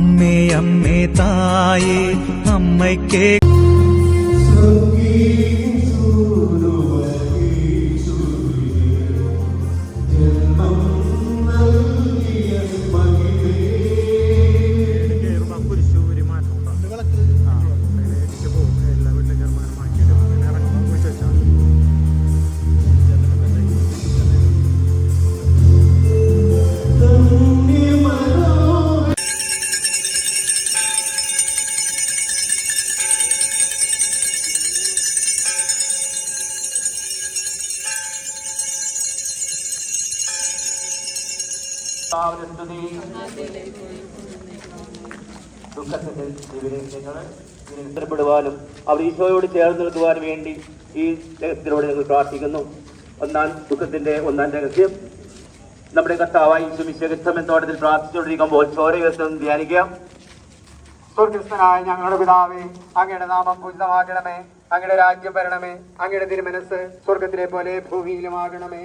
അമ്മേ അമ്മേ തായേ അമ്മയ്ക്കേ. ദുഃഖത്തിന്റെ വിവരങ്ങൾ നിരന്തരപ്പെടുവാനും അവർ ഈശോയോട് ചേർന്ന് നിൽക്കുവാനും വേണ്ടി ഈ രഹസ്യത്തിലൂടെ ഞങ്ങൾ പ്രാർത്ഥിക്കുന്നു. ഒന്നാം ദുഃഖത്തിന്റെ ഒന്നാം രഹസ്യം. നമ്മുടെ കർത്താവായി സുമിശകത്വം എന്നോടത്തിൽ പ്രാർത്ഥിച്ചുകൊണ്ടിരിക്കുമ്പോൾ ചോരവസം ധ്യാനിക്കാം. സ്വർഗസ്ഥനായ ഞങ്ങളുടെ പിതാവേ അങ്ങയുടെ നാമം പൂജിതമാകണമേ അങ്ങയുടെ രാജ്യം വരണമേ. അങ്ങയുടെ തിരുമനസ് സ്വർഗത്തിലെ പോലെ ഭൂമിയിലുമാകണമേ.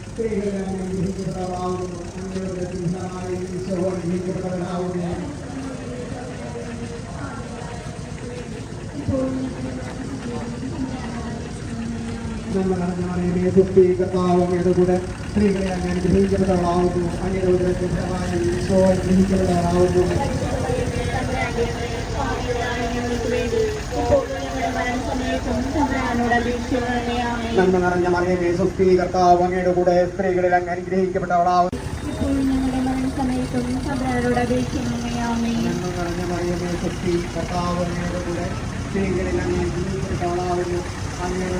സ്ത്രീകളെ അങ്ങ് അനുഗ്രഹിക്കപ്പെട്ടവളാവുന്നു അങ്ങയുടെ ഉദരത്തിൽ ഫലമായി ഈശോ അനുഗ്രഹിക്കപ്പെട്ടവളാവുന്നു നന്മ നിറഞ്ഞ മറിയമേ സുസ്ഥി കർത്താവ് അങ്ങയുടെ കൂടെ സ്ത്രീകളിൽ അങ്ങ് അനുഗ്രഹിക്കപ്പെട്ടവളാവുന്നു നന്മ നിറഞ്ഞ മറിയമേ സുസ്ഥി കർത്താവ് അങ്ങയുടെ കൂടെ സ്ത്രീകളിൽ അങ്ങ് അനുഗ്രഹിക്കപ്പെട്ടവളാവുന്നു. അങ്ങനെ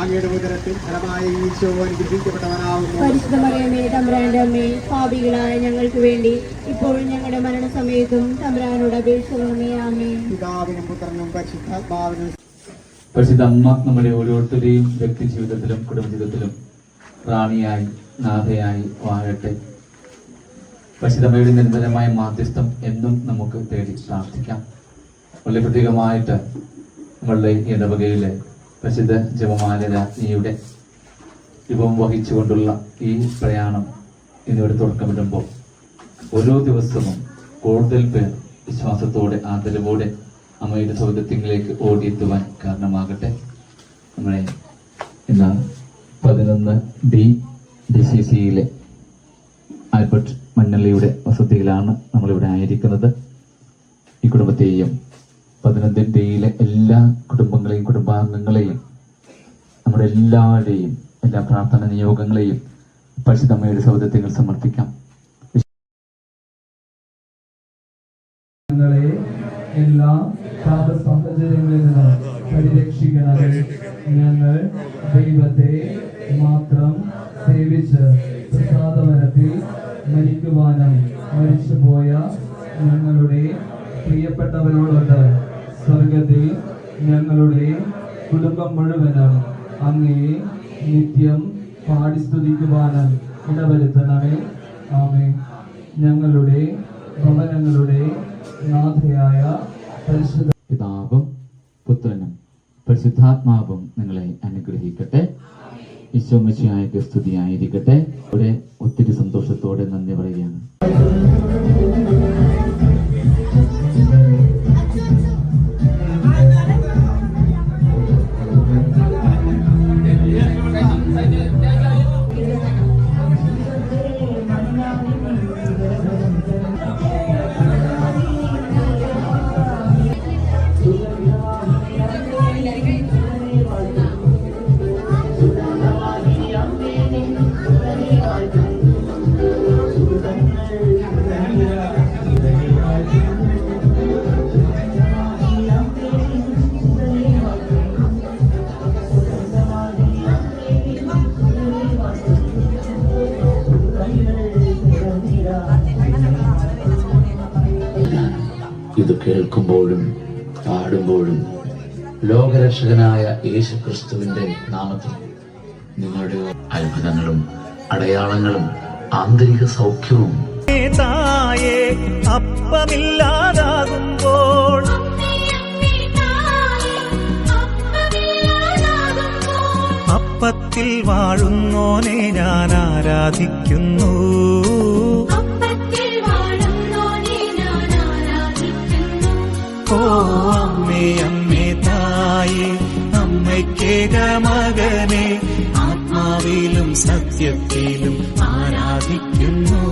അങ്ങയുടെ ഉദരത്തിൽ ഫലമായ ഈശോ അനുഗ്രഹിക്കപ്പെട്ടവനാവുന്നു പരിശുദ്ധ മറിയമേ തമ്പുരാന്റെ അമ്മേ പാപികളായ ഞങ്ങൾക്ക് വേണ്ടി ഇപ്പോഴും ഞങ്ങളുടെ മരണസമയത്തും തമ്പുരാനോട് അപേക്ഷിക്കണമേ ആമേ പിതാവിനും പുത്രനും പരിശുദ്ധാത്മാവിനും പരിശുദ്ധ അമ്മ നമ്മുടെ ഓരോരുത്തരുടെയും വ്യക്തി ജീവിതത്തിലും കുടുംബജീവിതത്തിലും റാണിയായി നാഥയായി വാഴട്ടെ. പരിശുദ്ധമ്മയുടെ നിരന്തരമായ മാധ്യസ്ഥം എന്നും നമുക്ക് തേടി പ്രാർത്ഥിക്കാം. വളരെ പ്രത്യേകമായിട്ട് നമ്മളുടെ ഈ ഇടവകയിലെ പ്രസിദ്ധ ജപമാല രാജ്ഞിയുടെ രൂപം വഹിച്ചുകൊണ്ടുള്ള ഈ പ്രയാണം ഇന്നിവിടെ തുടക്കമിടുമ്പോൾ ഓരോ ദിവസവും കൂടുതൽ പേർ വിശ്വാസത്തോടെ ആദരവോടെ അമ്മയുടെ സൗകര്യത്തിലേക്ക് ഓടിയെത്തുവാൻ കാരണമാകട്ടെ. നമ്മളെ ഇന്ന് പതിനൊന്ന് ഡി ഡി സി സിയിലെ ആൽബർട്ട് മന്നള്ളിയുടെ വസതിയിലാണ് നമ്മളിവിടെ ആയിരിക്കുന്നത്. ഈ കുടുംബത്തെയും പതിനൊന്ന് എല്ലാ കുടുംബങ്ങളെയും കുടുംബാംഗങ്ങളെയും നമ്മുടെ എല്ലാവരുടെയും എല്ലാ പ്രാർത്ഥന നിയോഗങ്ങളെയും പരിശുദ്ധമ്മയുടെ സൗദത്യങ്ങൾ സമർപ്പിക്കാം. എല്ലാ പരിരക്ഷിക്കണമേ. ഞങ്ങൾ ദൈവത്തെ മാത്രം സേവിച്ച് പ്രസാദമരത്തിൽ മരിക്കുവാനും ഞങ്ങളുടെ കുടുംബം മുഴുവനും അങ്ങേ നിത്യം പാടി സ്തുതിക്കുവാനും ഇടവരുത്തണമേ. ആമേ ഞങ്ങളുടെ ഭവനങ്ങളുടെ നാഥയായ പരിശുദ്ധ പിതാവും പുത്രനും പരിശുദ്ധാത്മാവും നിങ്ങളെ അനുഗ്രഹിക്കട്ടെ. ഈശോമശിയായ സ്തുതിയായിരിക്കട്ടെ. ഇവിടെ ഒത്തിരി കേൾക്കുമ്പോഴും പാടുമ്പോഴും ലോകരക്ഷകനായ യേശു ക്രിസ്തുവിന്റെ നാമത്തിൽ നിങ്ങളുടെ അത്ഭുതങ്ങളും അടയാളങ്ങളും ആന്തരിക സൗഖ്യവും അപ്പമില്ലാതാകുമ്പോൾ. അപ്പത്തിൽ വാഴുന്നോനെ ഞാൻ ആരാധിക്കുന്നു. ഓ അമ്മേ അമ്മേ തായേ അമ്മയ്ക്കേക മകനെ ആത്മാവിലും സത്യത്തിലും ആരാധിക്കുന്നു.